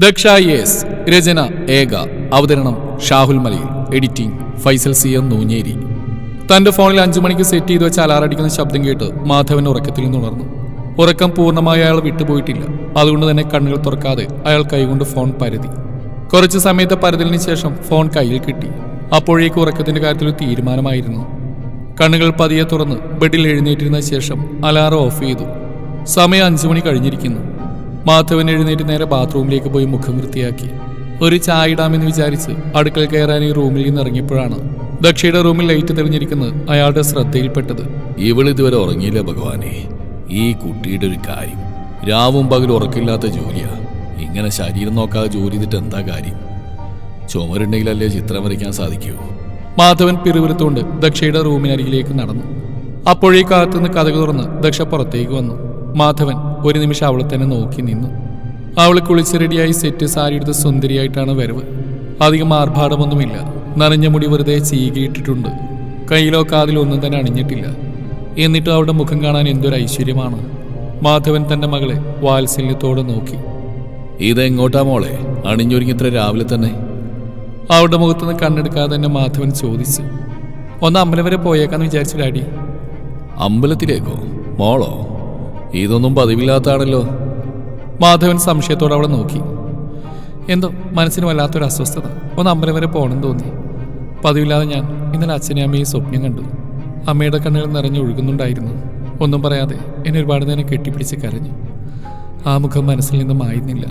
Daksha yes രചന ഏക അവതരണം Shahul Malayil editing Faisal C M Noonjeri. തന്റെ ഫോണിൽ അഞ്ചു മണിക്ക് സെറ്റ് ചെയ്ത് വെച്ച് അലാറടിക്കുന്ന ശബ്ദം കേട്ട് മാധവൻ ഉറക്കത്തിൽ നിന്ന് ഉണർന്നു. ഉറക്കം പൂർണമായി അയാൾ വിട്ടുപോയിട്ടില്ല. അതുകൊണ്ട് തന്നെ കണ്ണുകൾ തുറക്കാതെ അയാൾ കൈകൊണ്ട് ഫോൺ പരതി. കുറച്ച് സമയത്തെ പരതലിന് ശേഷം ഫോൺ കയ്യിൽ കിട്ടി. അപ്പോഴേക്ക് ഉറക്കത്തിന്റെ കാര്യത്തിൽ തീരുമാനമായിരുന്നു. കണ്ണുകൾ പതിയെ തുറന്ന് ബെഡിൽ എഴുന്നേറ്റിരുന്ന ശേഷം അലാറം ഓഫ് ചെയ്തു. സമയം അഞ്ചു മണി കഴിഞ്ഞിരിക്കുന്നു. മാധവൻ എഴുന്നേറ്റ് നേരെ ബാത്റൂമിലേക്ക് പോയി മുഖം വൃത്തിയാക്കി. ഒരു ചായ ഇടാമെന്ന് വിചാരിച്ച് അടുക്കള കയറാൻ ഈ റൂമിൽ നിന്ന് ഇറങ്ങിയപ്പോഴാണ് ദക്ഷയുടെ റൂമിൽ ലൈറ്റ് തെളിഞ്ഞിരിക്കുന്നത് അയാളുടെ ശ്രദ്ധയിൽപ്പെട്ടത്. ഇവളിതുവരെ ഉറങ്ങിയില്ല ഭഗവാനെ. ഈ കുട്ടിയുടെ ഒരു കാര്യം. രാവും പകലും ഉറക്കില്ലാത്ത ജോലിയാ. ഇങ്ങനെ ശരീരം നോക്കാതെ ജോലി ചെയ്തിട്ട് എന്താ കാര്യം? ചുമരുണ്ടെങ്കിലല്ലേ ചിത്രം വരയ്ക്കാൻ സാധിക്കൂ. മാധവൻ പിറുപിറുത്തുകൊണ്ട് ദക്ഷയുടെ റൂമിനരികിലേക്ക് നടന്നു. അപ്പോഴേ കാത്തുനിന്ന് കഥക തുറന്ന് ദക്ഷ പുറത്തേക്ക് വന്നു. മാധവൻ ഒരു നിമിഷം അവളെ തന്നെ നോക്കി നിന്നു. അവൾ കുളിച്ച് റെഡിയായി സെറ്റ് സാരി എടുത്ത് സുന്ദരിയായിട്ടാണ് വരവ്. അധികം ആർഭാടമൊന്നുമില്ല. നനഞ്ഞ മുടി വെറുതെ ചീകിയിട്ടിട്ടുണ്ട്. കയ്യിലോ കാതിലോ ഒന്നും തന്നെ അണിഞ്ഞിട്ടില്ല. എന്നിട്ടും അവളുടെ മുഖം കാണാൻ എന്തൊരു ഐശ്വര്യമാണ്. മാധവൻ തന്റെ മകളെ വാത്സല്യത്തോടെ നോക്കി. ഇതെങ്ങോട്ടാ മോളെ? അണിഞ്ഞൊരുങ്ങി ഇത്ര രാവിലെ തന്നെ. അവളുടെ മുഖത്തുനിന്ന് കണ്ണെടുക്കാതെ തന്നെ മാധവൻ ചോദിച്ചു. ഒന്ന് അമ്പലം വരെ പോയേക്കാന്ന് വിചാരിച്ചു ഡാഡി. അമ്പലത്തിലേക്കോ? മോളോ? ഇതൊന്നും പതിവില്ലാത്താണല്ലോ. മാധവൻ സംശയത്തോടെ അവളെ നോക്കി. എന്തോ മനസ്സിന് വല്ലാത്തൊരു അസ്വസ്ഥത. ഒന്ന് അമ്പലം വരെ പോകണം തോന്നി. പതിവില്ലാതെ ഞാൻ ഇന്നലെ അച്ഛനെ അമ്മയും സ്വപ്നം കണ്ടു. അമ്മയുടെ കണ്ണുകൾ നിറഞ്ഞു ഒഴുകുന്നുണ്ടായിരുന്നു. ഒന്നും പറയാതെ എന്നെ ഒരുപാട് നേരം കെട്ടിപ്പിടിച്ച് കരഞ്ഞു. ആ മുഖം മനസ്സിൽ നിന്നും മായുന്നില്ല.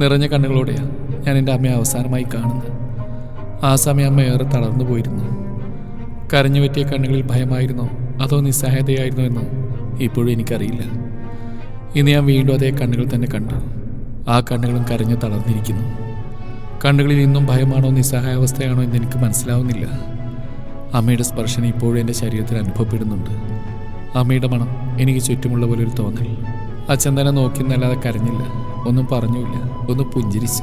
നിറഞ്ഞ കണ്ണുകളോടെയാണ് ഞാൻ എന്റെ അമ്മയെ അവസാനമായി കാണുന്നത്. ആ സമയം അമ്മ ഏറെ തളർന്നു പോയിരുന്നു. കരഞ്ഞു പറ്റിയ കണ്ണുകളിൽ ഭയമായിരുന്നോ? അതോ നിസ്സഹായതയായിരുന്നോ എന്ന് ഇപ്പോഴും എനിക്കറിയില്ല. ഇന്ന് ഞാൻ വീണ്ടും അതേ കണ്ണുകൾ തന്നെ കണ്ടു. ആ കണ്ണുകളും കരഞ്ഞു തളർന്നിരിക്കുന്നു. കണ്ണുകളിൽ ഇന്നും ഭയമാണോ നിസ്സഹായാവസ്ഥയാണോ എന്ന് എനിക്ക് മനസ്സിലാവുന്നില്ല. അമ്മയുടെ സ്പർശനം ഇപ്പോഴും എന്റെ ശരീരത്തിൽ അനുഭവപ്പെടുന്നുണ്ട്. അമ്മയുടെ മണം എനിക്ക് ചുറ്റുമുള്ള പോലെ ഒരു തോന്നൽ. അച്ഛൻ തന്നെ നോക്കി എന്നല്ലാതെ കരഞ്ഞില്ല. ഒന്നും പറഞ്ഞുമില്ല. ഒന്ന് പുഞ്ചിരിച്ചു.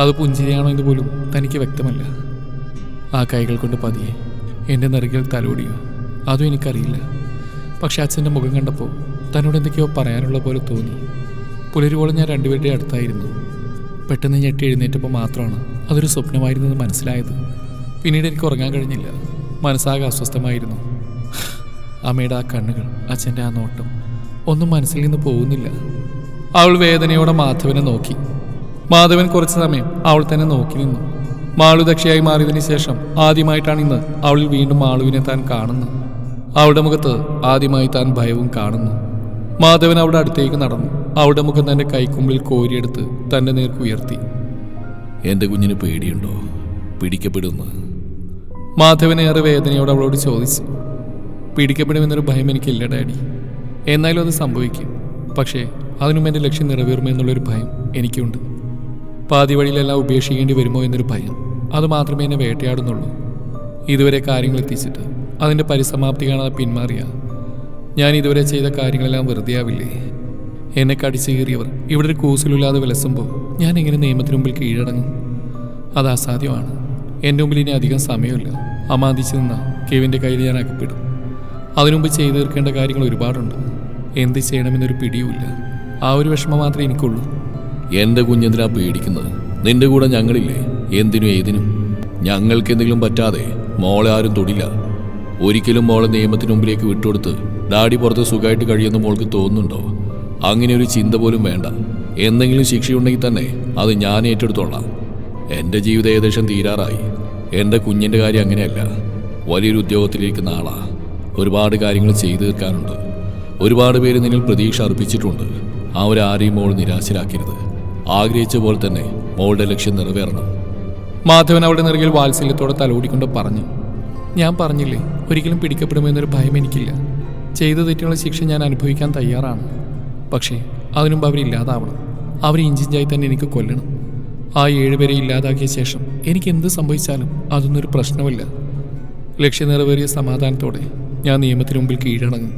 അത് പുഞ്ചിരിയാണോ എന്ന് പോലും തനിക്ക് വ്യക്തമല്ല. ആ കൈകൾ കൊണ്ട് പതിയെ എന്റെ നെറുകിൽ തലോടിയോ? അതും എനിക്കറിയില്ല. പക്ഷെ അച്ഛന്റെ മുഖം കണ്ടപ്പോൾ തന്നോട് എന്തൊക്കെയോ പറയാനുള്ള പോലെ തോന്നി. പുലരുവോളം ഞാൻ രണ്ടുപേരുടെ അടുത്തായിരുന്നു. പെട്ടെന്ന് ഞെട്ടി എഴുന്നേറ്റപ്പോൾ മാത്രമാണ് അതൊരു സ്വപ്നമായിരുന്നെന്ന് മനസ്സിലായത്. പിന്നീട് എനിക്ക് ഉറങ്ങാൻ കഴിഞ്ഞില്ല. മനസ്സാകെ അസ്വസ്ഥമായിരുന്നു. അമ്മയുടെ ആ കണ്ണുകൾ അച്ഛന്റെ ആ നോട്ടം ഒന്നും മനസ്സിൽ നിന്ന് പോകുന്നില്ല. അവൾ വേദനയോടെ മാധവനെ നോക്കി. മാധവൻ കുറച്ചു സമയം അവൾ തന്നെ നോക്കി നിന്നു. മാളു ദക്ഷയായി മാറിയതിനു ശേഷം ആദ്യമായിട്ടാണ് ഇന്ന് അവളിൽ വീണ്ടും മാളുവിനെ താൻ കാണുന്നത്. അവളുടെ മുഖത്ത് ആദ്യമായി താൻ ഭയവും കാണുന്നു. മാധവൻ അവിടെ അടുത്തേക്ക് നടന്നു. അവളുടെ മുഖം തന്റെ കൈക്കുമ്പിൽ കോരിയെടുത്ത് തന്റെ നേർക്ക് ഉയർത്തി. എന്റെ കുഞ്ഞിന് പേടിയുണ്ടോ? പിടിക്കപ്പെടുന്നു മാധവൻ ഏറെ വേദനയോട് അവളോട് ചോദിച്ചു. പിടിക്കപ്പെടുമെന്നൊരു ഭയം എനിക്കില്ല ഡാഡി. എന്നാലും അത് സംഭവിക്കും. പക്ഷേ അതിനും എന്റെ ലക്ഷ്യം നിറവേറുമെന്നുള്ളൊരു ഭയം എനിക്കുണ്ട്. പാതി വഴിയിലെല്ലാം ഉപേക്ഷിക്കേണ്ടി വരുമോ എന്നൊരു ഭയം. അത് മാത്രമേ എന്നെ വേട്ടയാടുന്നുള്ളൂ. ഇതുവരെ കാര്യങ്ങൾ എത്തിച്ചിട്ട്. അതിന്റെ പരിസമാപ്തി കാണാതെ പിന്മാറിയ. ഞാൻ ഇതുവരെ ചെയ്ത കാര്യങ്ങളെല്ലാം വെറുതെ ആവില്ലേ? എന്നെ കടിച്ചു കീറിയവർ ഇവിടെ ഒരു കൂസലില്ലാതെ വിലസുമ്പോൾ ഞാൻ എങ്ങനെ നിയമത്തിന് മുമ്പിൽ കീഴടങ്ങും. അത് അസാധ്യമാണ്. എന്റെ മുമ്പിൽ ഇനി അധികം സമയമില്ല. അമാന്തിച്ചു നിന്ന കെവിന്റെ കയ്യിൽ ഞാൻ അകപ്പെടും. അതിനുമുമ്പ് ചെയ്തു തീർക്കേണ്ട കാര്യങ്ങൾ ഒരുപാടുണ്ട്. എന്ത് ചെയ്യണമെന്നൊരു പിടിയുമില്ല. ആ ഒരു വിഷമം മാത്രമേ എനിക്കുള്ളൂ. എന്റെ കുഞ്ഞെന്തിനാ പേടിക്കുന്നത്? നിന്റെ കൂടെ ഞങ്ങളില്ലേ? എന്തിനും ഏതിനും. ഞങ്ങൾക്ക് എന്തെങ്കിലും പറ്റാതെ മോളെ ആരും തൊടില്ല. ഒരിക്കലും മോളെ നിയമത്തിന് മുമ്പിലേക്ക് വിട്ടുകൊടുത്ത് ഡാഡി പുറത്ത് സുഖമായിട്ട് കഴിയുന്ന മോൾക്ക് തോന്നുന്നുണ്ടോ? അങ്ങനെ ഒരു ചിന്ത പോലും വേണ്ട. എന്തെങ്കിലും ശിക്ഷയുണ്ടെങ്കിൽ തന്നെ അത് ഞാൻ ഏറ്റെടുത്തോളാം. എന്റെ ജീവിതം ഏകദേശം തീരാറായി. എന്റെ കുഞ്ഞിന്റെ കാര്യം അങ്ങനെയല്ല. വലിയൊരു ഉദ്യോഗത്തിലിരിക്കുന്ന ആളാ ഒരുപാട് കാര്യങ്ങൾ ചെയ്തു തീർക്കാനുണ്ട്. ഒരുപാട് പേര് നിന്നിൽ പ്രതീക്ഷ അർപ്പിച്ചിട്ടുണ്ട്. അവരാരെയും മോൾ നിരാശരാക്കരുത്. ആഗ്രഹിച്ച പോലെ തന്നെ മോളുടെ ലക്ഷ്യം നിറവേറണം. മാധവൻ അവളുടെ നിറകിൽ വാത്സല്യത്തോടെ തലോടിക്കൊണ്ട് പറഞ്ഞു. ഞാൻ പറഞ്ഞില്ലേ ഒരിക്കലും പിടിക്കപ്പെടുമെന്നൊരു ഭയം എനിക്കില്ല. ചെയ്ത തെറ്റുള്ള ശിക്ഷ ഞാൻ അനുഭവിക്കാൻ തയ്യാറാണ്. പക്ഷേ അതിനുമുമ്പ് അവരില്ലാതാവണം അവർ ഇഞ്ചിഞ്ചായി തന്നെ എനിക്ക് കൊല്ലണം. ആ ഏഴുപേരെ ഇല്ലാതാക്കിയ ശേഷം എനിക്ക് എന്ത് സംഭവിച്ചാലും അതൊന്നൊരു പ്രശ്നമല്ല ലക്ഷ്യം നിറവേറിയ സമാധാനത്തോടെ ഞാൻ നിയമത്തിന് മുമ്പിൽ കീഴടങ്ങും.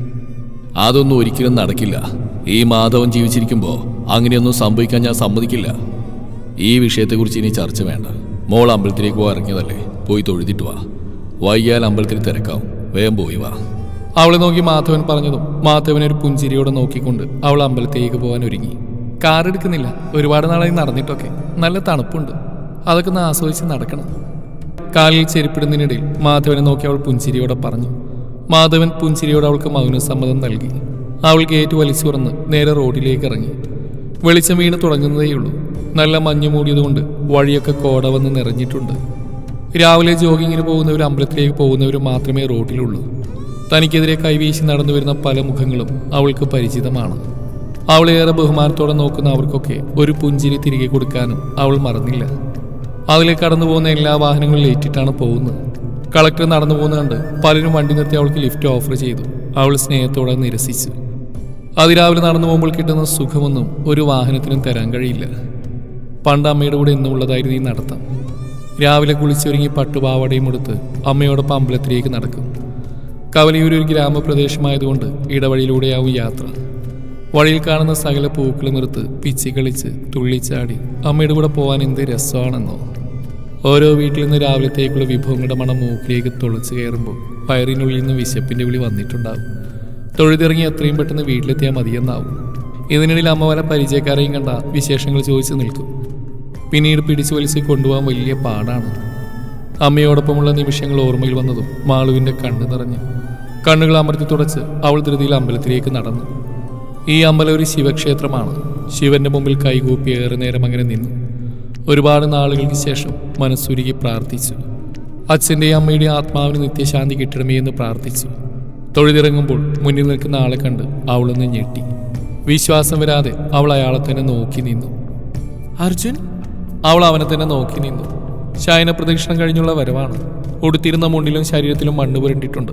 അതൊന്നും ഒരിക്കലും നടക്കില്ല. ഈ മാധവൻ ജീവിച്ചിരിക്കുമ്പോൾ അങ്ങനെയൊന്നും സംഭവിക്കാൻ ഞാൻ സമ്മതിക്കില്ല. ഈ വിഷയത്തെക്കുറിച്ച് ഇനി ചർച്ച വേണ്ട. മോൾ അമ്പലത്തിലേക്ക് പോകാൻ ഇറങ്ങിയതല്ലേ? പോയി തൊഴുതിട്ട് വാ. വൈകിയാൽ അമ്പലത്തിൽ തിരക്കാവും. വേഗം പോയി വാ. അവളെ നോക്കി മാധവൻ പറഞ്ഞതും മാധവനെ ഒരു പുഞ്ചിരിയോടെ നോക്കിക്കൊണ്ട് അവൾ അമ്പലത്തേക്ക് പോകാൻ ഒരുങ്ങി. കാർ എടുക്കുന്നില്ല. ഒരുപാട് നാളായി നടന്നിട്ടൊക്കെ. നല്ല തണുപ്പുണ്ട്. അതൊക്കെ ഒന്ന് ആസ്വദിച്ച് നടക്കണം. കാലിൽ ചെരുപ്പിടുന്നതിനിടയിൽ മാധവനെ നോക്കി അവൾ പുഞ്ചിരിയോടെ പറഞ്ഞു. മാധവൻ പുഞ്ചിരിയോടെ അവൾക്ക് മൗനസമ്മതം നൽകി. അവൾ ഗേറ്റ് വലിച്ചു തുറന്ന് നേരെ റോഡിലേക്ക് ഇറങ്ങി. വെളിച്ചം വീണ് തുടങ്ങുന്നതേയുള്ളൂ. നല്ല മഞ്ഞു മൂടിയതുകൊണ്ട് വഴിയൊക്കെ കോട വന്ന് നിറഞ്ഞിട്ടുണ്ട്. രാവിലെ ജോഗിങ്ങിന് പോകുന്നവരും അമ്പലത്തിലേക്ക് പോകുന്നവരും മാത്രമേ റോഡിലുള്ളൂ. തനിക്കെതിരെ കൈവീശി നടന്നു വരുന്ന പല മുഖങ്ങളും അവൾക്ക് പരിചിതമാണ്. അവളേറെ ബഹുമാനത്തോടെ നോക്കുന്ന അവർക്കൊക്കെ ഒരു പുഞ്ചിരി തിരികെ കൊടുക്കാനും അവൾ മറന്നില്ല. അതിലെ കടന്നു പോകുന്ന എല്ലാ വാഹനങ്ങളും ഏറ്റിട്ടാണ് പോകുന്നത്. കളക്ടർ നടന്നു പോകുന്നുണ്ട് പലരും വണ്ടി നിർത്തി അവൾക്ക് ലിഫ്റ്റ് ഓഫർ ചെയ്തു. അവൾ സ്നേഹത്തോടെ നിരസിച്ചു. അതിരാവിലെ നടന്നു പോകുമ്പോൾ കിട്ടുന്ന സുഖമൊന്നും ഒരു വാഹനത്തിനും തരാൻ കഴിയില്ല. പണ്ട് അമ്മയുടെ കൂടെ എന്നുള്ളതായിരുന്നു ഈ നടത്തം. രാവിലെ കുളിച്ചൊരുങ്ങി പട്ടുപാവാടയും എടുത്ത് അമ്മയോടൊപ്പം അമ്പലത്തിലേക്ക് നടക്കും. കവലയൂർ ഒരു ഗ്രാമപ്രദേശമായതുകൊണ്ട് ഇടവഴിയിലൂടെയാവും യാത്ര. വഴിയിൽ കാണുന്ന സകല പൂക്കളും നിർത്ത് പിച്ചി കളിച്ച് തുള്ളിച്ചാടി അമ്മയുടെ കൂടെ പോകാൻ എന്ത് രസമാണെന്നോ. ഓരോ വീട്ടിൽ നിന്ന് രാവിലത്തേക്കുള്ള വിഭവങ്ങളുടെ മണം മൂക്കിലേക്ക് തുളച്ചു കയറുമ്പോൾ വയറിനുള്ളിൽ നിന്ന് വിശപ്പിന്റെ വിളി വന്നിട്ടുണ്ടാവും. തൊഴുതിറങ്ങി എത്രയും പെട്ടെന്ന് വീട്ടിലെത്തിയാൽ മതിയെന്നാവും. ഇതിനിടയിൽ അമ്മ വല്ല പരിചയക്കാരെയും കണ്ട വിശേഷങ്ങൾ ചോദിച്ചു നിൽക്കും. പിന്നീട് പിടിച്ചു വലിച്ച് കൊണ്ടുപോകാൻ വലിയ പാടാണ്. അമ്മയോടൊപ്പമുള്ള നിമിഷങ്ങൾ ഓർമ്മയിൽ വന്നതും മാളുവിന്റെ കണ്ണ് നിറഞ്ഞു കണ്ണുകൾ അമർത്തി തുടച്ച് അവൾ ധൃതിയിൽ അമ്പലത്തിലേക്ക് നടന്നു. ഈ അമ്പലം ഒരു ശിവക്ഷേത്രമാണ്. ശിവന്റെ മുമ്പിൽ കൈകൂപ്പി ഏറെ നേരം അങ്ങനെ നിന്നു. ഒരുപാട് നാളുകൾക്ക് ശേഷം മനസ്സുരുകി പ്രാർത്ഥിച്ചു. അച്ഛന്റെയും അമ്മയുടെയും ആത്മാവിന് നിത്യശാന്തി കിട്ടണമേ എന്ന് പ്രാർത്ഥിച്ചു. തൊഴുതിറങ്ങുമ്പോൾ മുന്നിൽ നിൽക്കുന്ന ആളെ കണ്ട് അവളൊന്ന് ഞെട്ടി. വിശ്വാസം വരാതെ അവൾ അയാളെ തന്നെ നോക്കി നിന്നു. അർജുൻ അവൾ അവനെ തന്നെ നോക്കി നിന്നു. ശയന പ്രദക്ഷിണം കഴിഞ്ഞുള്ള വരവാണ്. ഉടുത്തിരുന്ന മുണ്ടിലും ശരീരത്തിലും മണ്ണ് പുരണ്ടിട്ടുണ്ട്.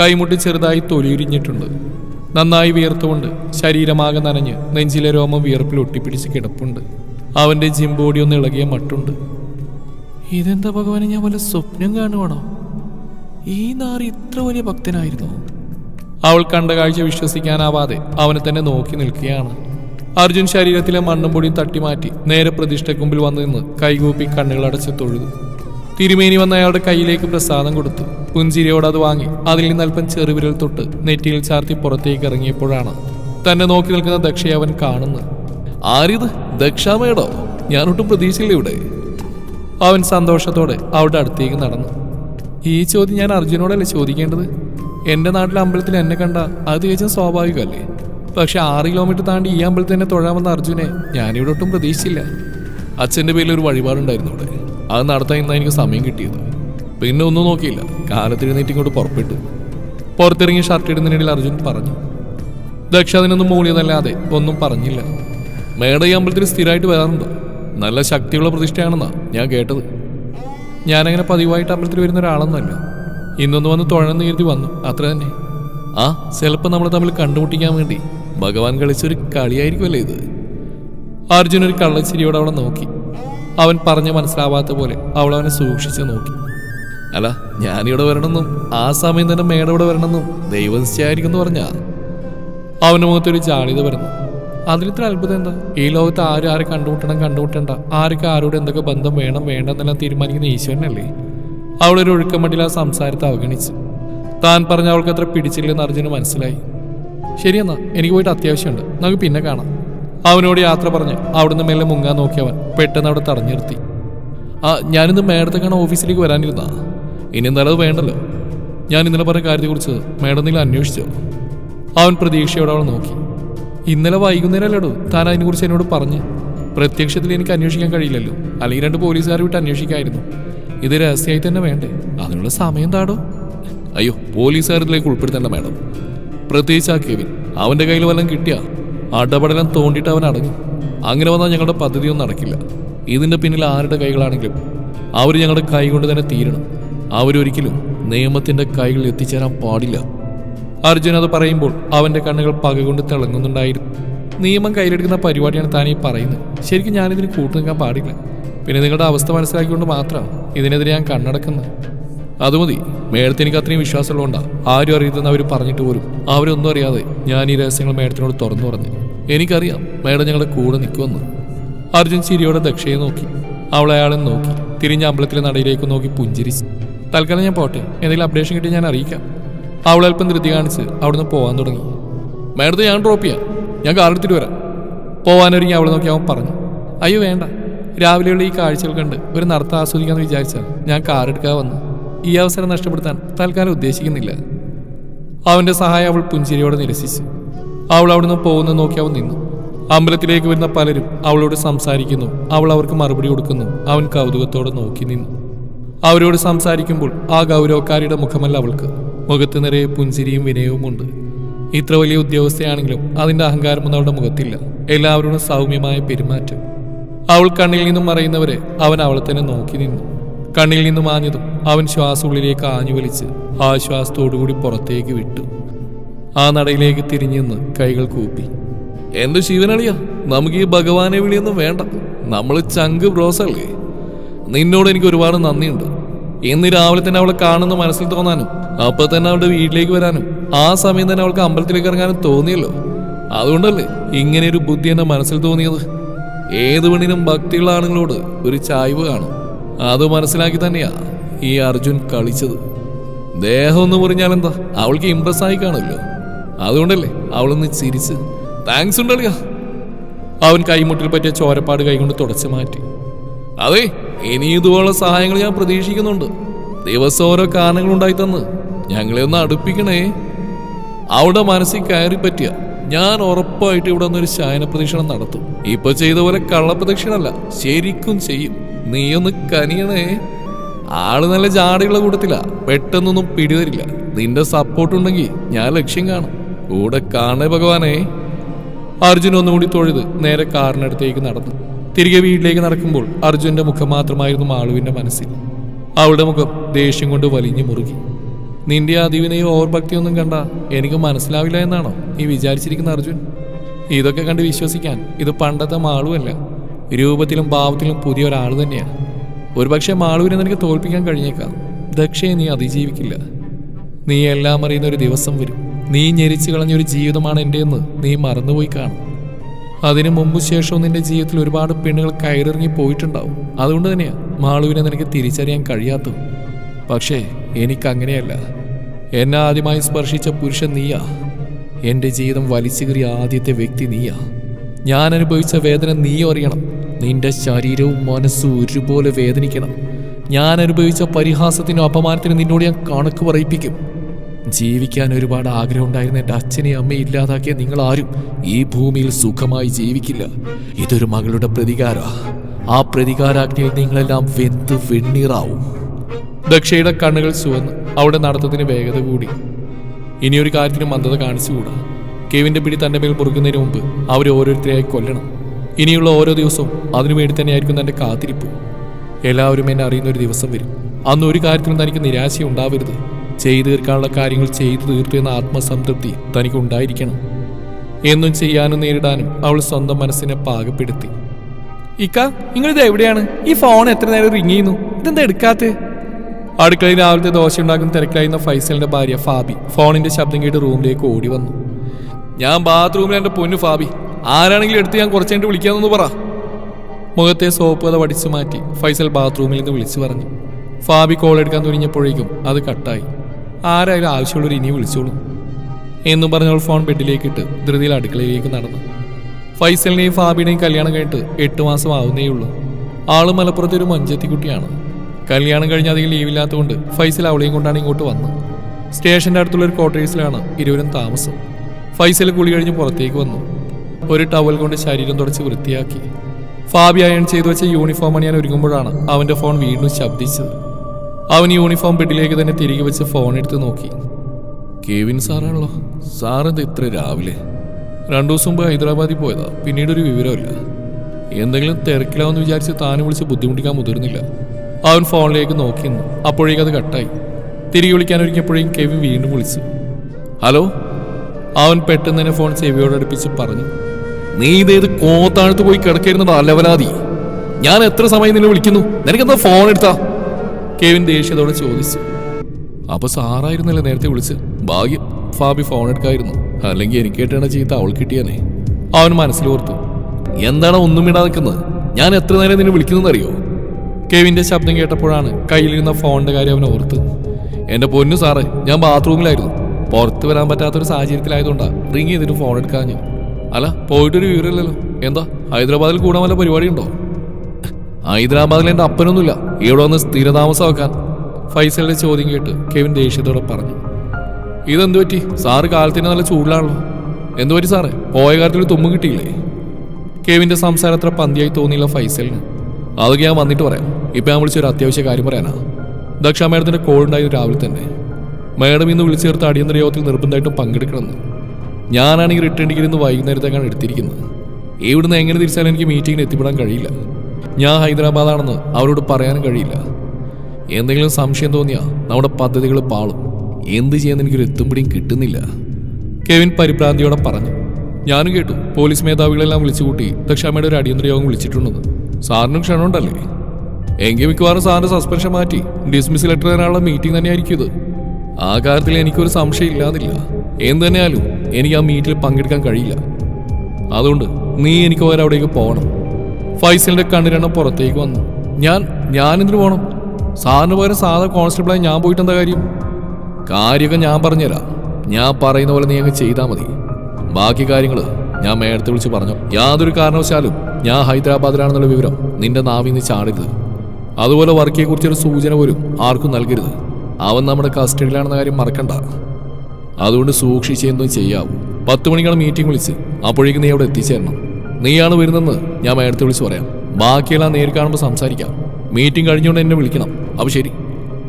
കൈമുട്ടി ചെറുതായി തൊലിയുരിഞ്ഞിട്ടുണ്ട്. നന്നായി വിയർത്തുകൊണ്ട് ശരീരമാകെ നനഞ്ഞ് നെഞ്ചിലെ രോമം വിയർപ്പിൽ ഒട്ടിപ്പിടിച്ച് കിടപ്പുണ്ട്. അവന്റെ ജിംബോടി ഒന്ന് ഇളകിയ മട്ടുണ്ട്. ഇതെന്താ ഭഗവാനെ ഞാൻ വല്ല സ്വപ്നം കാണുവാണോ? ഈ നാറി ഇത്ര വലിയ ഭക്തനായിരുന്നു. അവൾ കണ്ട കാഴ്ച വിശ്വസിക്കാനാവാതെ അവനെ തന്നെ നോക്കി നിൽക്കുകയാണ്. അർജുൻ ശരീരത്തിലെ മണ്ണും പൊടിയും തട്ടിമാറ്റി നേരെ പ്രതിഷ്ഠയ്ക്ക് മുമ്പിൽ വന്നു നിന്ന് കൈകൂപ്പി കണ്ണുകളടച്ച് തൊഴുതു. തിരുമേനി വന്ന അയാളുടെ കയ്യിലേക്ക് പ്രസാദം കൊടുത്തു. പുഞ്ചിരിയോട് അത് വാങ്ങി. അതിൽ നിന്ന് അല്പം ചെറുവിരൽ തൊട്ട് നെറ്റിയിൽ ചാർത്തി പുറത്തേക്ക് ഇറങ്ങിയപ്പോഴാണ് തന്നെ നോക്കി നിൽക്കുന്ന ദക്ഷയെ അവൻ കാണുന്നത്. ആരിത്? ദക്ഷാമേടോ? ഞാനൊട്ടും പ്രതീക്ഷയില്ല ഇവിടെ. അവൻ സന്തോഷത്തോടെ അവളുടെ അടുത്തേക്ക് നടന്നു. ഈ ചോദ്യം ഞാൻ അർജുനോടല്ലേ ചോദിക്കേണ്ടത്? എന്റെ നാട്ടിലെ അമ്പലത്തിൽ എന്നെ കണ്ട അത് തികച്ചും സ്വാഭാവികമല്ലേ? പക്ഷെ ആറ് കിലോമീറ്റർ താണ്ടി ഈ അമ്പലത്തിൽ തന്നെ തൊഴാമെന്ന അർജുനെ ഞാനിവിടെ ഒട്ടും പ്രതീക്ഷിച്ചില്ല. അച്ഛന്റെ പേരിൽ ഒരു വഴിപാടുണ്ടായിരുന്നു അവിടെ. അത് നടത്താൻ ഇന്നാ എനിക്ക് സമയം കിട്ടിയത്. പിന്നെ ഒന്നും നോക്കിയില്ല. കാലത്തിരുന്നേറ്റ് ഇങ്ങോട്ട് പുറപ്പെട്ടു. പുറത്തിറങ്ങി ഷർട്ട് ഇടുന്നതിനിടയിൽ അർജുൻ പറഞ്ഞു. ദക്ഷ അതിനൊന്നും മൂളിയതല്ലാതെ ഒന്നും പറഞ്ഞില്ല. മേട ഈ അമ്പലത്തിൽ സ്ഥിരമായിട്ട് വരാറുണ്ടോ. നല്ല ശക്തിയുള്ള പ്രതിഷ്ഠയാണെന്നാ ഞാൻ കേട്ടത്. ഞാനങ്ങനെ പതിവായിട്ട് അമ്പലത്തിൽ വരുന്ന ഒരാളൊന്നുമല്ല. ഇന്നൊന്ന് വന്ന് തുഴന്ന് കരുതി വന്നു. അത്ര തന്നെ ആ ചിലപ്പോൾ നമ്മൾ തമ്മിൽ കണ്ടുമുട്ടിക്കാൻ വേണ്ടി ഭഗവാൻ കളിച്ചൊരു കളിയായിരിക്കുമല്ലേ ഇത്. അർജുൻ ഒരു കള്ളച്ചിരിയോടെ അവളെ നോക്കി. അവൻ പറഞ്ഞു മനസ്സിലാവാത്ത പോലെ അവൾ അവനെ സൂക്ഷിച്ചു നോക്കി. അല്ല ഞാനിവിടെ വരണമെന്നും ആ സമയം തന്നെ മേഡം ഇവിടെ വരണമെന്നും ദൈവം നിശ്ചയായിരിക്കും എന്ന് പറഞ്ഞാ? അവന്റെ മുഖത്തൊരു ജാളിത വരുന്നു അതിലിത്ര അത്ഭുതം എന്താ? ഈ ലോകത്ത് ആരും ആരെ കണ്ടുമുട്ടണം കണ്ടുമുട്ടണ്ട ആർക്ക് ആരോട് എന്തൊക്കെ ബന്ധം വേണം വേണ്ട എന്നെല്ലാം തീരുമാനിക്കുന്ന ഈശ്വരനല്ലേ അവളൊരു ഒഴുക്കമട്ടിൽ ആ സംസാരത്തെ അവഗണിച്ച്. താൻ പറഞ്ഞ അവൾക്ക് അത്ര പിടിച്ചില്ലെന്ന് അർജുന് മനസ്സിലായി. ശരിയെന്നാ എനിക്ക് പോയിട്ട് അത്യാവശ്യമുണ്ട്. നമുക്ക് പിന്നെ കാണാം. അവനോട് യാത്ര പറഞ്ഞ് അവിടുന്ന് മെല്ലെ മുങ്ങാൻ നോക്കിയവൻ പെട്ടെന്ന് അവിടെ തടഞ്ഞു നിർത്തി. ആ ഞാനിന്ന് മേഡത്തെ കാണാൻ ഓഫീസിലേക്ക് വരാനിരുന്നാ? ഇനി എന്തായാലും വേണ്ടല്ലോ. ഞാൻ ഇന്നലെ പറഞ്ഞ കാര്യത്തെക്കുറിച്ച് മേഡം നിങ്ങൾ അന്വേഷിച്ചോ. അവൻ പ്രതീക്ഷയോടെ അവൾ നോക്കി. ഇന്നലെ വൈകുന്നേരം അല്ലടോ താൻ അതിനെക്കുറിച്ച് എന്നോട് പറഞ്ഞ്? പ്രത്യക്ഷത്തിൽ എനിക്ക് അന്വേഷിക്കാൻ കഴിയില്ലല്ലോ. അല്ലെങ്കിൽ രണ്ട് പോലീസുകാർ വിട്ട് അന്വേഷിക്കായിരുന്നു. ഇത് രഹസ്യമായി തന്നെ വേണ്ടേ? അതിനുള്ള സമയം താടോ അയ്യോ പോലീസുകാരിലേക്ക് ഉൾപ്പെടുത്തേണ്ട മേഡം. പ്രത്യേകിച്ച് ആ കെവിൻ അവന്റെ കയ്യിൽ വല്ലതും കിട്ടിയ? അടപടലം തോണ്ടിട്ട് അവൻ അടങ്ങി. അങ്ങനെ വന്നാൽ ഞങ്ങളുടെ പദ്ധതിയൊന്നും നടക്കില്ല. ഇതിന്റെ പിന്നിൽ ആരുടെ കൈകളാണെങ്കിലും അവർ ഞങ്ങളുടെ കൈ കൊണ്ട് തന്നെ തീരണം. അവരൊരിക്കലും നിയമത്തിന്റെ കൈകളിൽ എത്തിച്ചേരാൻ പാടില്ല. അർജുൻ അത് പറയുമ്പോൾ അവന്റെ കണ്ണുകൾ പകകൊണ്ട് തിളങ്ങുന്നുണ്ടായിരുന്നു. നിയമം കയ്യിലെടുക്കുന്ന പരിപാടിയാണ് താൻ ഈ പറയുന്നത്. ശരിക്കും ഞാനിതിന് കൂട്ടു നിൽക്കാൻ പാടില്ല. പിന്നെ നിങ്ങളുടെ അവസ്ഥ മനസ്സിലാക്കിക്കൊണ്ട് മാത്രം ഇതിനെതിരെ ഞാൻ കണ്ണടക്കുന്നത്. അത് മതി. മേഡത്തിന് എനിക്ക് അത്രയും വിശ്വാസമുള്ളതുകൊണ്ടാ. ആരും അറിയുന്ന അവർ പറഞ്ഞിട്ട് പോലും അവരൊന്നും അറിയാതെ ഞാൻ ഈ രഹസ്യങ്ങൾ മേഡത്തിനോട് തുറന്നു പറഞ്ഞു. എനിക്കറിയാം മേഡം ഞങ്ങളുടെ കൂടെ നിൽക്കുമെന്ന് അർജുൻ ചിരിയോടെ ദക്ഷയെ നോക്കി. അവളെ അയാളെ നോക്കി. തിരിഞ്ഞ അമ്പലത്തിലെ നടയിലേക്ക് നോക്കി പുഞ്ചിരിച്ചു തൽക്കാലം ഞാൻ പോട്ടെ. എന്തെങ്കിലും അപ്ഡേഷൻ കിട്ടി ഞാൻ അറിയിക്കാം. അവളെ അല്പം ധൃതി കാണിച്ച് അവിടുന്ന് പോകാൻ തുടങ്ങി. മേഡത്തെ ഞാൻ ഡ്രോപ്പ് ചെയ്യാം. ഞാൻ കാറെടുത്തിട്ട് വരാം. പോവാനൊരുങ്ങി അവളെ നോക്കി അവൻ പറഞ്ഞു. അയ്യോ വേണ്ട. രാവിലെയുള്ള ഈ കാഴ്ചകൾ കണ്ട് ഒരു നടത്തം ആസ്വദിക്കാമെന്ന് വിചാരിച്ചാൽ ഞാൻ കാറെടുക്കാൻ വന്നു. ഈ അവസരം നഷ്ടപ്പെടുത്താൻ തൽക്കാലം ഉദ്ദേശിക്കുന്നില്ല. അവന്റെ സഹായം അവൾ പുഞ്ചിരിയോടെ നിരസിച്ചു. അവൾ അവിടുന്ന് പോകുന്ന നോക്കി അവൻ നിന്നു. അമ്പലത്തിലേക്ക് വരുന്ന പലരും അവളോട് സംസാരിക്കുന്നു. അവൾ അവർക്ക് മറുപടി കൊടുക്കുന്നു. അവൻ കൗതുകത്തോടെ നോക്കി നിന്നു. അവരോട് സംസാരിക്കുമ്പോൾ ആ ഗൗരവക്കാരിയുടെ മുഖമല്ല അവൾക്ക്. മുഖത്ത് നിറയെ പുഞ്ചിരിയും വിനയവുമുണ്ട് ഇത്ര വലിയ ഉദ്യോഗസ്ഥയാണെങ്കിലും അതിന്റെ അഹങ്കാരമൊന്നും അവളുടെ മുഖത്തില്ല. എല്ലാവരോടും സൗമ്യമായ പെരുമാറ്റം. അവൾ കണ്ണിൽ നിന്നും മറയുന്നവരെ അവൻ അവളെ തന്നെ നോക്കി നിന്നു. കണ്ണിൽ നിന്ന് മാഞ്ഞതും അവൻ ശ്വാസമുള്ളിലേക്ക് ആഞ്ഞു വലിച്ച് ആശ്വാസത്തോടുകൂടി പുറത്തേക്ക് വിട്ടു. ആ നടയിലേക്ക് തിരിഞ്ഞെന്ന് കൈകൾ കൂപ്പി. എന്ത് ശിവനളിയാ? നമുക്ക് ഈ ഭഗവാനെ വിളിയൊന്നും വേണ്ട. നമ്മൾ ചങ്ക് ബ്രോസല്ലേ? നിന്നോട് എനിക്ക് ഒരുപാട് നന്ദിയുണ്ട്. ഇന്ന് രാവിലെ തന്നെ അവളെ കാണുന്ന മനസ്സിൽ തോന്നാനും അപ്പൊ തന്നെ അവളുടെ വീട്ടിലേക്ക് വരാനും ആ സമയം തന്നെ അവൾക്ക് അമ്പലത്തിലേക്ക് ഇറങ്ങാനും തോന്നിയല്ലോ. അതുകൊണ്ടല്ലേ ഇങ്ങനെ ഒരു ബുദ്ധി എന്റെ മനസ്സിൽ തോന്നിയത്? ഏത് പെണ്ണിനും ഭക്തിയുള്ള ആണുങ്ങളോട് ഒരു ചായ്വ് കാണും. അത് മനസ്സിലാക്കി തന്നെയാ ഈ അർജുൻ കളിച്ചത്. ദേഹം ഒന്ന് മുറിഞ്ഞാലെന്താ? അവൾക്ക് ഇമ്പ്രസ് ആയി കാണുമല്ലോ. അതുകൊണ്ടല്ലേ അവളൊന്ന് ചിരിച്ച്. താങ്ക്സ് ഉണ്ടല്ല അവൻ കൈമുട്ടിൽ പറ്റിയ ചോരപ്പാട് കൈകൊണ്ട് തുടച്ചു മാറ്റി. അതെ ഇനി ഇതുപോലുള്ള സഹായങ്ങൾ ഞാൻ പ്രതീക്ഷിക്കുന്നുണ്ട്. ദിവസം ഓരോ കാരണങ്ങൾ ഉണ്ടായി തന്ന്. ഞങ്ങളെ ഒന്ന് അടുപ്പിക്കണേ. അവിടെ മനസ്സിൽ കയറി പറ്റിയ ഞാൻ ഉറപ്പായിട്ട് ഇവിടെ ഒന്നൊരു ശയന പ്രദക്ഷിണം നടത്തും. ഇപ്പൊ ചെയ്ത പോലെ കള്ളപ്രദക്ഷിണല്ല ശരിക്കും ചെയ്യും. നീയൊന്ന് കനിയണേ. ആൾ നല്ല ജാടിയുള്ള കൂട്ടത്തില. പെട്ടെന്നൊന്നും പിടിവരില്ല. നിന്റെ സപ്പോർട്ട് ഉണ്ടെങ്കിൽ ഞാൻ ലക്ഷ്യം കാണും. കൂടെ കാണേ ഭഗവാനേ. അർജുൻ ഒന്നുകൂടി തൊഴുത് നേരെ കാറിനടുത്തേക്ക് നടന്നു. തിരികെ വീട്ടിലേക്ക് നടക്കുമ്പോൾ അർജുന്റെ മുഖം മാത്രമായിരുന്നു മാളുവിന്റെ മനസ്സിൽ. അവളുടെ മുഖം ദേഷ്യം കൊണ്ട് വലിഞ്ഞു മുറുകി. നിന്റെ അതിവിനെയും ഓർഭക്തിയൊന്നും കണ്ട എനിക്ക് മനസ്സിലാവില്ല എന്നാണോ നീ വിചാരിച്ചിരിക്കുന്ന അർജുൻ? ഇതൊക്കെ കണ്ട് വിശ്വസിക്കാൻ ഇത് പണ്ടത്തെ മാളുവല്ല. രൂപത്തിലും ഭാവത്തിലും പുതിയ ഒരാൾ തന്നെയാണ്. ഒരുപക്ഷെ മാളുവിനെ നിനക്ക് തോൽപ്പിക്കാൻ കഴിഞ്ഞേക്കാം. ദക്ഷയെ നീ അതിജീവിക്കില്ല. നീ എല്ലാം അറിയുന്ന ഒരു ദിവസം വരും. നീ ഞെരിച്ചു കളഞ്ഞൊരു ജീവിതമാണ് എന്റെയെന്ന് നീ മറന്നുപോയി കാണും. അതിനു മുമ്പ് ശേഷവും നിന്റെ ജീവിതത്തിൽ ഒരുപാട് പെണ്ണുകൾ കയറിറങ്ങി പോയിട്ടുണ്ടാവും. അതുകൊണ്ട് തന്നെയാണ് മാളുവിനെ നിനക്ക് തിരിച്ചറിയാൻ കഴിയാത്തത്. പക്ഷേ എനിക്കങ്ങനെയല്ല എന്നെ ആദ്യമായി സ്പർശിച്ച പുരുഷൻ നീയാ. എന്റെ ജീവിതം വലിച്ചു കയറിയ ആദ്യത്തെ വ്യക്തി നീയാ. ഞാൻ അനുഭവിച്ച വേദന നീ അറിയണം. നിന്റെ ശരീരവും മനസ്സും ഒരുപോലെ വേദനിക്കണം. ഞാൻ അനുഭവിച്ച പരിഹാസത്തിനും അപമാനത്തിനും നിന്നോട് ഞാൻ കണക്ക് പറയിപ്പിക്കും. ജീവിക്കാൻ ഒരുപാട് ആഗ്രഹം ഉണ്ടായിരുന്ന എന്റെ അച്ഛനെയും അമ്മയും ഇല്ലാതാക്കിയ നിങ്ങൾ ആരും ഈ ഭൂമിയിൽ സുഖമായി ജീവിക്കില്ല. ഇതൊരു മകളുടെ പ്രതികാര. ആ പ്രതികാരാജ്ഞയിൽ നിങ്ങളെല്ലാം വെന്ത് വെണ്ണീറാവും. ദക്ഷയുടെ കണ്ണുകൾ ചുവന്ന് അവിടെ നടത്തത്തിന് വേഗത കൂടി. ഇനിയൊരു കാര്യത്തിന് മന്ദത കാണിച്ചുകൂടാ. കെവിന്റെ പിടി തന്റെ മേൽ മുറുക്കുന്നതിന് മുമ്പ് അവരോരോരുത്തരെയായി കൊല്ലണം. ഇനിയുള്ള ഓരോ ദിവസവും അതിനുവേണ്ടി തന്നെയായിരിക്കും തന്റെ കാത്തിരിപ്പ്. എല്ലാവരും എന്നെ അറിയുന്ന ഒരു ദിവസം വരും. അന്ന് ഒരു കാര്യത്തിലും തനിക്ക് നിരാശ ഉണ്ടാവരുത്. ചെയ്തു തീർക്കാനുള്ള കാര്യങ്ങൾ ചെയ്തു തീർത്തു എന്ന ആത്മസംതൃപ്തി തനിക്ക് ഉണ്ടായിരിക്കണം. എന്നും ചെയ്യാനും നേരിടാനും അവൾ സ്വന്തം മനസ്സിനെ പാകപ്പെടുത്തി. ഇക്ക നിങ്ങളിത് എവിടെയാണ്? ഈ ഫോൺ എത്ര നേരം റിങ് ചെയ്യുന്നു? ഇതെന്താ എടുക്കാത്ത? അടുക്കളയിൽ രാവിലത്തെ ദോശ ഉണ്ടാക്കുന്ന തിരക്കിലായിരുന്ന ഫൈസലിന്റെ ഭാര്യ ഫാബി ഫോണിന്റെ ശബ്ദം കേട്ട് റൂമിലേക്ക് ഓടി വന്നു. ഞാൻ ബാത്റൂമിൽ പൊന്നു ഫാബി ആരാണെങ്കിലും എടുത്ത് ഞാൻ കുറച്ച് കഴിഞ്ഞിട്ട് വിളിക്കാമെന്ന് പറ. മുഖത്തെ സോപ്പ് കഥ വടിച്ചു മാറ്റി ഫൈസൽ ബാത്റൂമിൽ നിന്ന് വിളിച്ചു പറഞ്ഞു. ഫാബി കോൾ എടുക്കാൻ തുനിഞ്ഞപ്പോഴേക്കും അത് കട്ടായി. ആരായാലും ആവശ്യമുള്ളവർ ഇനി വിളിച്ചോളൂ. എന്നും പറഞ്ഞവൾ ഫോൺ ബെഡിലേക്ക് ഇട്ട് ധൃതിയിൽ അടുക്കളയിലേക്ക് നടന്നു. ഫൈസലിനെയും ഫാബിയുടെയും കല്യാണം കഴിഞ്ഞിട്ട് എട്ട് മാസം ആവുന്നേ ഉള്ളൂ. ആൾ മലപ്പുറത്തെ ഒരു മഞ്ചത്തി കുട്ടിയാണ് കല്യാണം കഴിഞ്ഞ് അധികം ലീവില്ലാത്തതുകൊണ്ട് ഫൈസൽ അവളെയും കൊണ്ടാണ് ഇങ്ങോട്ട് വന്നത്. സ്റ്റേഷന്റെ അടുത്തുള്ള ഒരു ക്വാർട്ടേഴ്സിലാണ് ഇരുവരും താമസം. ഫൈസൽ കുളി കഴിഞ്ഞ് പുറത്തേക്ക് വന്നു. ഒരു ടവൽ കൊണ്ട് ശരീരം തുടച്ച് വൃത്തിയാക്കി. ഫാബി അയൺ ചെയ്തു വെച്ച യൂണിഫോം അണിയാൻ ഒരുങ്ങുമ്പോഴാണ് അവന്റെ ഫോൺ വീണ്ടും ശബ്ദിച്ചത്. അവൻ യൂണിഫോം ബെഡിലേക്ക് തന്നെ തിരികെ വെച്ച് ഫോൺ എടുത്ത് നോക്കി. കെവിൻ സാറാണല്ലോ. സാറത് ഇത്ര രാവിലെ? രണ്ടു ദിവസം മുമ്പ് ഹൈദരാബാദിൽ പോയതാ. പിന്നീട് ഒരു വിവരമില്ല എന്തെങ്കിലും തിരക്കിലാവെന്ന് വിചാരിച്ച് താനും വിളിച്ച് ബുദ്ധിമുട്ടിക്കാൻ മുതിർന്നില്ല. അവൻ ഫോണിലേക്ക് നോക്കി നിന്നു. അപ്പോഴേക്കും അത് കട്ടായി. തിരികെ വിളിക്കാൻ ഒരുങ്ങിയപ്പോഴേക്കും കെവിൻ വീണ്ടും വിളിച്ചു. ഹലോ? അവൻ പെട്ടെന്ന് തന്നെ ഫോൺ ചെവിയോടടുപ്പിച്ച് പറഞ്ഞു. നീ ഇതേത് കോത്താഴത്ത് പോയി കിടക്കരുന്നത് അലവലാതി ഞാൻ എത്ര സമയം നിന്നെ വിളിക്കുന്നു? നിനക്കെന്താ ഫോൺ എടുത്താ? കെവിൻ ദേഷ്യത്തോടെ ചോദിച്ചു. അപ്പൊ സാറായിരുന്നല്ലേ നേരത്തെ വിളിച്ച് ഭാഗ്യം ഫാബി ഫോൺ എടുക്കായിരുന്നു. അല്ലെങ്കിൽ എനിക്ക് കേട്ടാണ് ചീത്ത അവൾ കിട്ടിയാനേ. അവൻ മനസ്സിലോർത്തു. എന്താണ് ഒന്നും ഇടാ നിൽക്കുന്നത് ഞാൻ എത്ര നേരം നിന്നെ വിളിക്കുന്നതെന്ന് അറിയോ കെവിന്റെ ശബ്ദം കേട്ടപ്പോഴാണ് കയ്യിലിരുന്ന ഫോണിന്റെ കാര്യം അവൻ ഓർത്ത്. എന്റെ പൊന്നു സാറേ ഞാൻ ബാത്റൂമിലായിരുന്നു പുറത്ത് വരാൻ പറ്റാത്തൊരു സാഹചര്യത്തിലായതുകൊണ്ടാണ് റിങ് ചെയ്തിട്ട് ഫോൺ എടുക്കാഞ്ഞ് അല്ല പോയിട്ടൊരു വിവരമില്ലല്ലോ. എന്താ ഹൈദരാബാദിൽ കൂടാൻ വല്ല പരിപാടിയുണ്ടോ? ഹൈദരാബാദിൽ എന്റെ അപ്പനൊന്നുമില്ല. ഇവിടെ വന്ന് സ്ഥിരതാമസമാക്കാൻ ഫൈസലിന്റെ ചോദ്യം കേട്ട് കെവിൻ ദേഷ്യത്തോടെ പറഞ്ഞു. ഇതെന്ത് പറ്റി? സാറ് കാലത്തിന് നല്ല ചൂടിലാണല്ലോ. എന്തു പറ്റി സാറേ? പോയ കാലത്തിൽ തുമ്മ കിട്ടിയില്ലേ? കെവിന്റെ സംസാരം അത്ര പന്തിയായി തോന്നിയില്ല ഫൈസലിന്. അതൊക്കെ ഞാൻ വന്നിട്ട് പറയാം. ഇപ്പൊ ഞാൻ വിളിച്ചൊരു അത്യാവശ്യ കാര്യം പറയാനാ. ദക്ഷ മേഡത്തിന്റെ കോൾ ഉണ്ടായത് രാവിലെ തന്നെ. മേഡം ഇന്ന് വിളിച്ചു ചേർത്ത് അടിയന്തര യോഗത്തിൽ നിർബന്ധമായിട്ടും പങ്കെടുക്കണമെന്ന്. ഞാനാണെങ്കിൽ റിട്ടേൺ ടിക്കറ്റ് ഇന്ന് വൈകുന്നേരത്തേക്കാണ് എടുത്തിരിക്കുന്നത്. ഇവിടുന്ന് എങ്ങനെ തിരിച്ചാലും എനിക്ക് മീറ്റിങ്ങിന് എത്തിപ്പെടാൻ കഴിയില്ല. ഞാൻ ഹൈദരാബാദാണെന്ന് അവരോട് പറയാനും കഴിയില്ല. എന്തെങ്കിലും സംശയം തോന്നിയാൽ നമ്മുടെ പദ്ധതികൾ പാളും. എന്ത് ചെയ്യാൻ എനിക്കൊരു എത്തുംപിടിയും കിട്ടുന്നില്ല. കെവിൻ പരിഭ്രാന്തിയോടെ പറഞ്ഞു. ഞാനും കേട്ടു പോലീസ് മേധാവികളെല്ലാം വിളിച്ചുകൂട്ടി ദക്ഷാമയുടെ ഒരു അടിയന്തര യോഗം വിളിച്ചിട്ടുണ്ടെന്ന്. സാറിനും ക്ഷണമുണ്ടല്ലേ? എങ്കിൽ മിക്കവാറും സാറിന്റെ സസ്പെൻഷൻ മാറ്റി ഡിസ്മിസ് ലെറ്റർ തരാനുള്ള മീറ്റിംഗ് തന്നെയായിരിക്കും ഇത്. ആ കാര്യത്തിൽ എനിക്കൊരു സംശയം ഇല്ലാതില്ല എന്തു തന്നെയാലും എനിക്ക് ആ മീറ്റിൽ പങ്കെടുക്കാൻ കഴിയില്ല. അതുകൊണ്ട് നീ എനിക്ക് പകരം അവിടേക്ക് പോകണം. ഫൈസലിന്റെ കണ്ണിരെണ്ണം പുറത്തേക്ക് വന്നു. ഞാൻ എന്തിനു പോകണം സാറിന് പകരം സാധാ കോൺസ്റ്റബിളായി ഞാൻ പോയിട്ട് എന്താ കാര്യം? കാര്യമൊക്കെ ഞാൻ പറഞ്ഞുതരാം. ഞാൻ പറയുന്ന പോലെ നീ അങ്ങ് ചെയ്താൽ മതി. ബാക്കി കാര്യങ്ങൾ ഞാൻ മേടത്തെ വിളിച്ച് പറഞ്ഞു. യാതൊരു കാരണവശാലും ഞാൻ ഹൈദരാബാദിലാണെന്നുള്ള വിവരം നിന്റെ നാവിൽ നിന്ന് ചാടരുത്. അതുപോലെ വർക്കിയെ കുറിച്ചൊരു സൂചന പോലും ആർക്കും നൽകരുത്. അവൻ നമ്മുടെ കസ്റ്റഡിയിലാണെന്ന കാര്യം മറക്കണ്ട. അതുകൊണ്ട് സൂക്ഷിച്ച് എന്തും ചെയ്യാവൂ. പത്ത് മണിക്കാണ് മീറ്റിംഗ് വിളിച്ച് അപ്പോഴേക്കും നീ അവിടെ എത്തിച്ചേരണം. നീയാണ് വരുന്നതെന്ന് ഞാൻ മേടത്ത് വിളിച്ച് പറയാം. ബാക്കിയെല്ലാം നേരിൽ കാണുമ്പോൾ സംസാരിക്കാം. മീറ്റിംഗ് കഴിഞ്ഞുകൊണ്ട് എന്നെ വിളിക്കണം. അപ്പോൾ ശരി.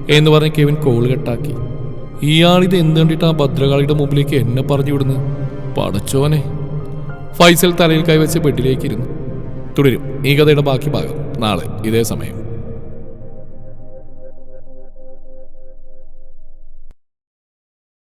എന്ന് പറഞ്ഞ് കെവിൻ കോൾ കെട്ടാക്കി. ഇയാളിത് എന്ത് കണ്ടിട്ട് ആ ഭദ്രകാളിയുടെ മുമ്പിലേക്ക് എന്നെ പറഞ്ഞു വിടുന്നു? പടച്ചോനെ. ഫൈസൽ തലയിൽ കൈവച്ച് ബെഡിലേക്ക് ഇരുന്നു തുടരും. ഈ കഥയുടെ ബാക്കി ഭാഗം നാളെ ഇതേ സമയം.